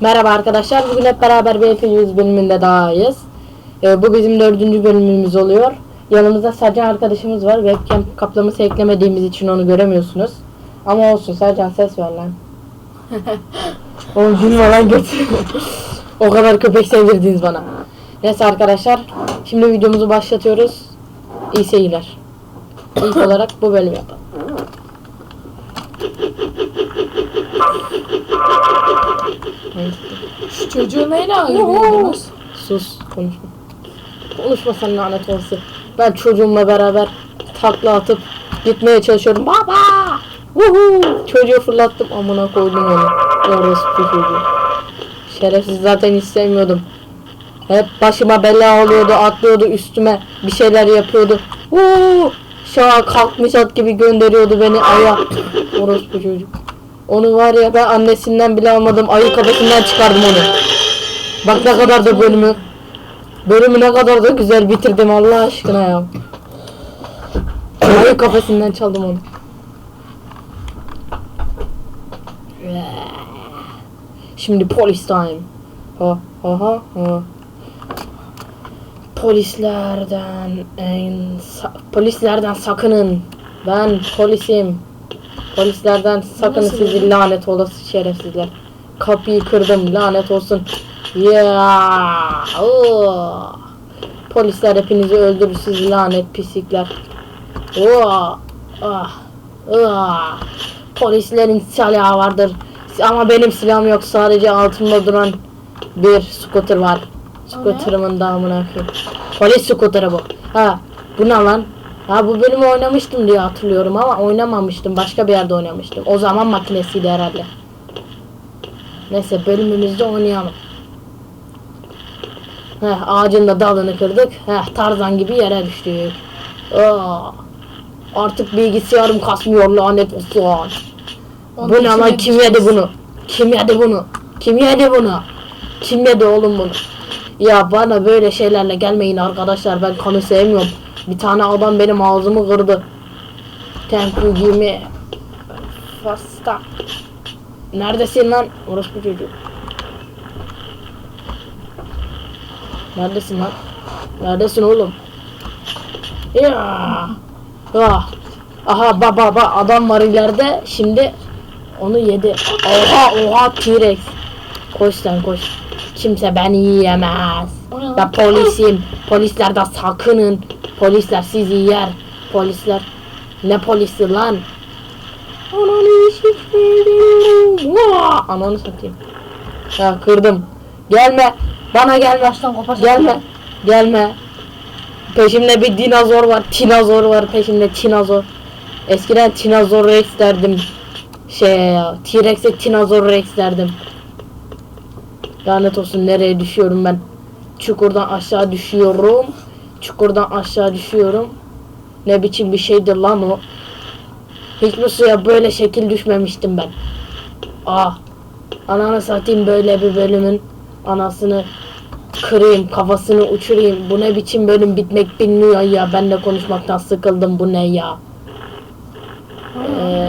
Merhaba arkadaşlar. Bugün hep beraber BF 100 bölümünde dahayız. Ee, bu bizim dördüncü bölümümüz oluyor. Yanımızda Sercan arkadaşımız var. Webcam kaplaması eklemediğimiz için onu göremiyorsunuz. Ama olsun Sercan ses ver lan. Oğlum gülme lan o kadar köpek sevdirdiniz bana. Neyse arkadaşlar. Şimdi videomuzu başlatıyoruz. İyi seyirler. İlk olarak bu bölüm yapalım. Şu çocuğu neyle ayırıyordunuz? Sus konuşma. Konuşma sen lanet olsun. Ben çocuğumla beraber takla atıp gitmeye çalışıyorum. Baba! Vuhu! Çocuğu fırlattım amına koydum onu. Orospu çocuğu. Şerefsiz zaten istemiyordum. Hep başıma bela oluyordu, atlıyordu üstüme, bir şeyler yapıyordu. Vuhu! Şaha kalkmış at gibi gönderiyordu beni aya. Orospu çocuk. Onu var ya ben annesinden bile almadım. Ayı kafasından çıkardım onu. Bak ne kadar da bölümü bölümü ne kadar da güzel bitirdim Allah aşkına ya. Ayı kafasından çaldım onu. Şimdi polis time. Ha ha ha ha. Polislerden en sa- polislerden sakının. Ben polisim. Polislerden sakının Nasıl sizi lanet olası şerefsizler. Kapıyı kırdım lanet olsun. Ya. oo. Polisler hepinizi öldürür sizi lanet pislikler. Oo. Ah. Ah. Polislerin silahı vardır. Ama benim silahım yok. Sadece altımda duran bir scooter var. Scooter'ımın damına koyayım. Polis scooter'ı bu. Ha. Bu ne lan? Ha bu bölümü oynamıştım diye hatırlıyorum ama oynamamıştım. Başka bir yerde oynamıştım. O zaman makinesiydi herhalde. Neyse bölümümüzde oynayalım. Heh, ağacın da dalını kırdık. Heh, tarzan gibi yere düştük. Aa, artık bilgisayarım kasmıyor lanet olsun. Onun Bu ne lan kim yedi bunu? Kim yedi bunu? Kim yedi bunu? Kim yedi oğlum bunu? Ya bana böyle şeylerle gelmeyin arkadaşlar ben kanı sevmiyorum. Bir tane adam benim ağzımı kırdı. Thank you. Fasta. Neredesin lan? Orospu çocuğu. Neredesin lan? Neredesin oğlum? Ya. Ah. Aha baba baba adam var ileride. Şimdi onu yedi. Oha oha T-Rex. Koş sen koş. Kimse beni yiyemez. Ben polisim. Polislerden sakının. Polisler sizi yer. Polisler. Ne polisi lan? Ananı sikeyim. Ananı satayım. Ya kırdım. Gelme. Bana gelme. Baştan koparsak Gelme. Gelme. Peşimde bir dinozor var. Tinozor var peşimde tinozor. Eskiden tinozor rex derdim. Şey ya. T-Rex'e tinozor rex derdim. Lanet olsun nereye düşüyorum ben. Çukurdan aşağı düşüyorum. Çukurdan aşağı düşüyorum. Ne biçim bir şeydir lan o. Hiçbir suya böyle şekil düşmemiştim ben. Ah. Ananı satayım böyle bir bölümün anasını kırayım kafasını uçurayım. Bu ne biçim bölüm bitmek bilmiyor ya. Ben de konuşmaktan sıkıldım. Bu ne ya? Ee,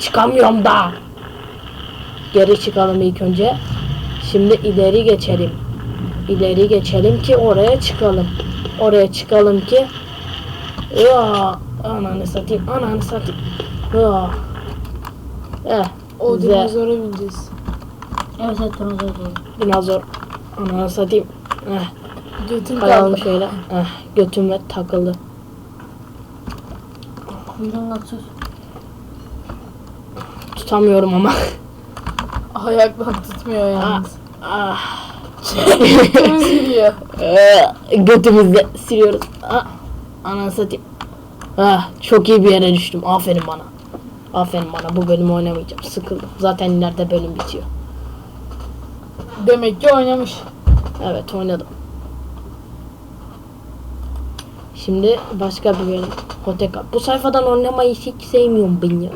çıkamıyorum da. Geri çıkalım ilk önce. Şimdi ileri geçelim. İleri geçelim ki oraya çıkalım. Oraya çıkalım ki ya ananı satayım ananı satayım. Ya. Eh, O güzel. dinozora bineceğiz. Evet evet dinozor doğru. Dinozor. Ananı satayım. Eh, Götün kayalım kaldı. şöyle. Eh, götüme takıldı. Kuyruğunla tut. Tutamıyorum ama. Ayakla tutmuyor yalnız. ah. Kırmızı giriyor. Ee, götümüzde siliyoruz. Ah, ananı satayım. Ah, çok iyi bir yere düştüm. Aferin bana. Aferin bana. Bu bölümü oynamayacağım. Sıkıldım. Zaten ileride bölüm bitiyor. Demek ki oynamış. Evet oynadım. Şimdi başka bir bölüm. Hoteka. Bu sayfadan oynamayı hiç sevmiyorum ben ya.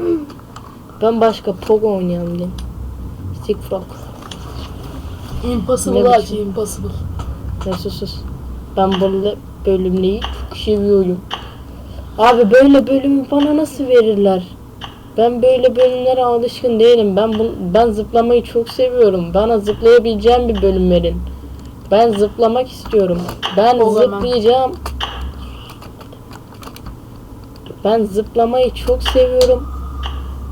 Ben başka Pogo oynayalım dedim. Stick Frog. Impossible Ne aç, biçim? impossible. Ne sus. Ben böyle bölümleri çok seviyorum. Abi böyle bölümü bana nasıl verirler? Ben böyle bölümlere alışkın değilim. Ben bu, ben zıplamayı çok seviyorum. Bana zıplayabileceğim bir bölüm verin. Ben zıplamak istiyorum. Ben O zaman. zıplayacağım. Ben zıplamayı çok seviyorum.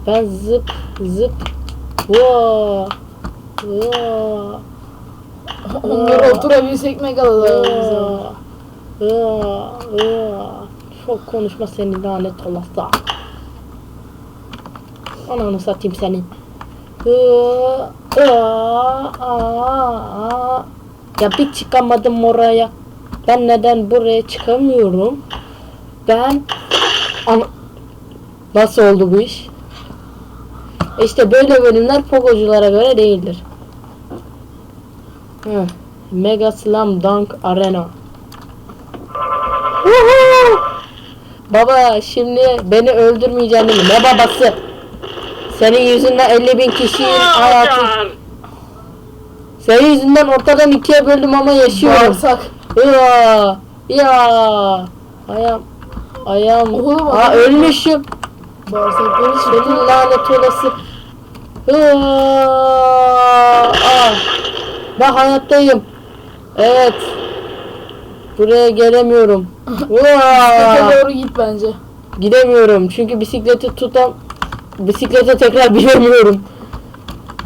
Ben zıp zıp. Vaa. Vaa. Onları oturabilsek. Vaa. Vaa. Çok konuşma seni lanet olası. Ananı satayım senin. Ya bir çıkamadım oraya. Ben neden buraya çıkamıyorum? Ben Ana... Nasıl oldu bu iş? İşte böyle bölümler pogoculara göre değildir. Heh. Mega Slam Dunk Arena. Woohoo! Baba şimdi beni öldürmeyeceksin değil mi? Ne babası? Senin yüzünden 50 bin kişinin hayatı... Senin yüzünden ortadan ikiye böldüm ama yaşıyorum. Bağırsak. Ya, ya. Ayağım, ayağım. Oğlum, Aa ölmüşüm. Bağırsakları Senin lanet olası. Aa, aa. Ben hayattayım. Evet. Buraya gelemiyorum. Aa, doğru git bence. Gidemiyorum çünkü bisikleti tutan bisiklete tekrar binemiyorum.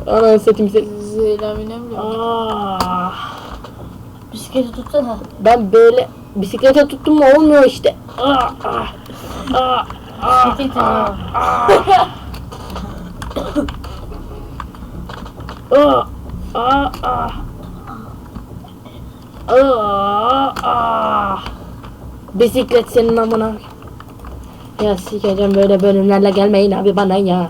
Ananı satayım seni. Zeynep binemiyorum. Bisikleti tutsana. ben böyle bisiklete tuttum mu olmuyor işte. Aa, aa, aa, aa. Bisikleti ha. Aa, aa, aa. Aa. Bisiklet senin amına. Ya sikeceğim böyle bölümlerle gelmeyin abi bana ya.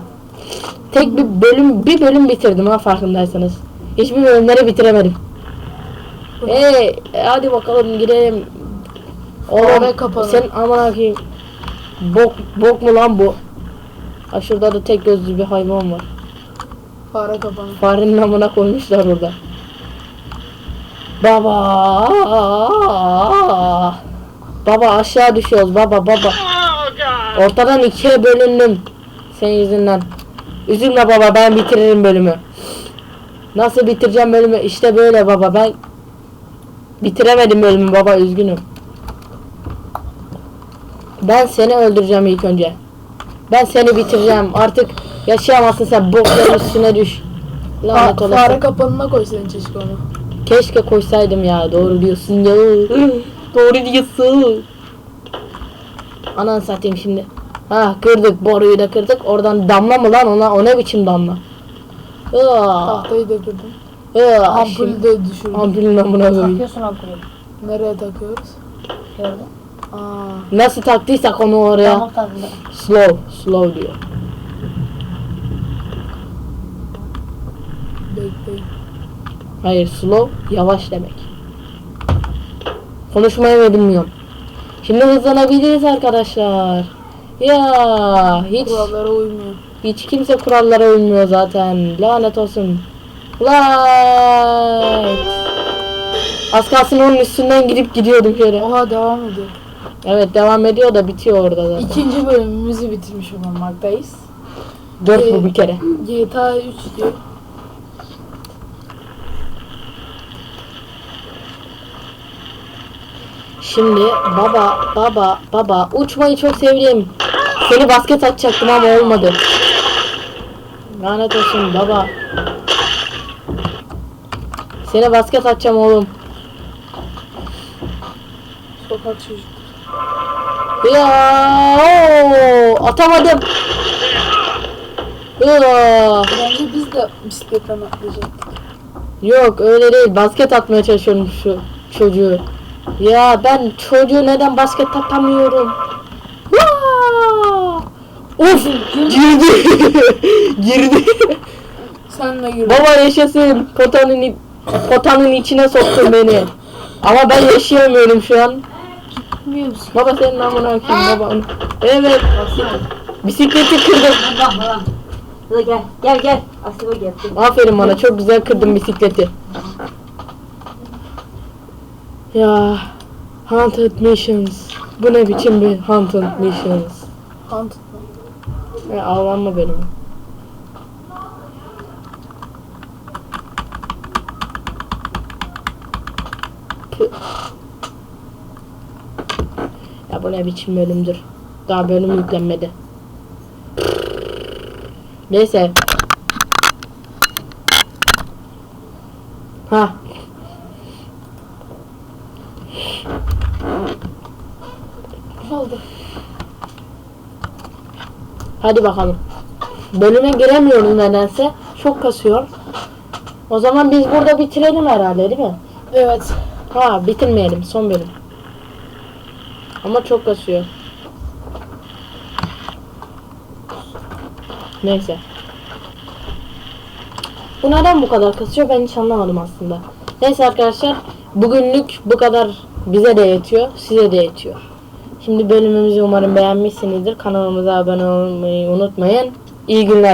Tek bir bölüm bir bölüm bitirdim ha farkındaysanız. Hiçbir bölümleri bitiremedim. Hey hadi bakalım gidelim. Fare Oğlum kapanı. sen amına koyayım. Bok bok mu lan bu? Ha şurada da tek gözlü bir hayvan var. Fare kapanı. Farenin amına koymuşlar orada. Baba. Baba aşağı düşüyoruz baba baba. Ortadan ikiye bölündüm. Senin yüzünden. Üzülme baba ben bitiririm bölümü. Nasıl bitireceğim bölümü? İşte böyle baba ben bitiremedim bölümü baba üzgünüm. Ben seni öldüreceğim ilk önce. Ben seni bitireceğim. Artık yaşayamazsın sen bokların üstüne düş. Lanet olası. fare kapanına koysaydın keşke onu. Keşke koysaydım ya. Doğru diyorsun ya. Doğru diyorsun. Anan satayım şimdi. Ha kırdık boruyu da kırdık. Oradan damla mı lan ona? O ne biçim damla? Aa, Tahtayı da kırdın. aa, Ampulü şimdi- de düşürdün. Ampulün amına koyayım. Takıyorsun ampulü. Nereye takıyoruz? Şöyle. Aa, Nasıl taktıysak onu oraya. Tadında. Slow, slow diyor. Hayır slow yavaş demek. Konuşmayı mı bilmiyorum. Şimdi hızlanabiliriz arkadaşlar. Ya hiç Kurallara uymuyor. hiç kimse kurallara uymuyor zaten. Lanet olsun. Light. Az kalsın onun üstünden gidip gidiyordum şöyle. Oha devam ediyor. Evet devam ediyor da bitiyor orada zaten. İkinci bölümümüzü bitirmiş olmaktayız. Dört bu bir kere. GTA 3 diyor. Şimdi baba baba baba uçmayı çok sevdim. Seni basket atacaktım ama olmadı. Lanet olsun baba. Seni basket atacağım oğlum. Sokak çocuk. Ya oo, atamadım. Ya, Bence biz de bisikletten atlayacaktık. yok öyle değil. Basket atmaya çalışıyorum şu çocuğu. Ya ben çocuğu neden basket atamıyorum? Vaa! Of girdi. girdi. Sen de gir. Baba yaşasın. Potanın potanın içine soktun beni. Ama ben yaşayamıyorum şu an. Bilmiyor musun? Baba senin amına koyayım baba. Evet. Bisikleti kırdım. Bak bak. Hadi gel. Gel gel. Aslıma gel. Aferin bana çok güzel kırdım bisikleti. Ya Haunted Missions. Bu ne biçim bir Haunted Missions? Hunt. E, avlanma bölümü. Tüh. Ya bu ne biçim bölümdür. Daha bölüm yüklenmedi. Neyse. Ha. Oldu? Hadi bakalım. Bölüme giremiyoruz nedense. Çok kasıyor. O zaman biz burada bitirelim herhalde değil mi? Evet. Ha bitirmeyelim. Son bölüm. Ama çok kasıyor. Neyse. Bu neden bu kadar kasıyor ben hiç anlamadım aslında. Neyse arkadaşlar bugünlük bu kadar bize de yetiyor size de yetiyor. Şimdi bölümümüzü umarım beğenmişsinizdir. Kanalımıza abone olmayı unutmayın. İyi günler.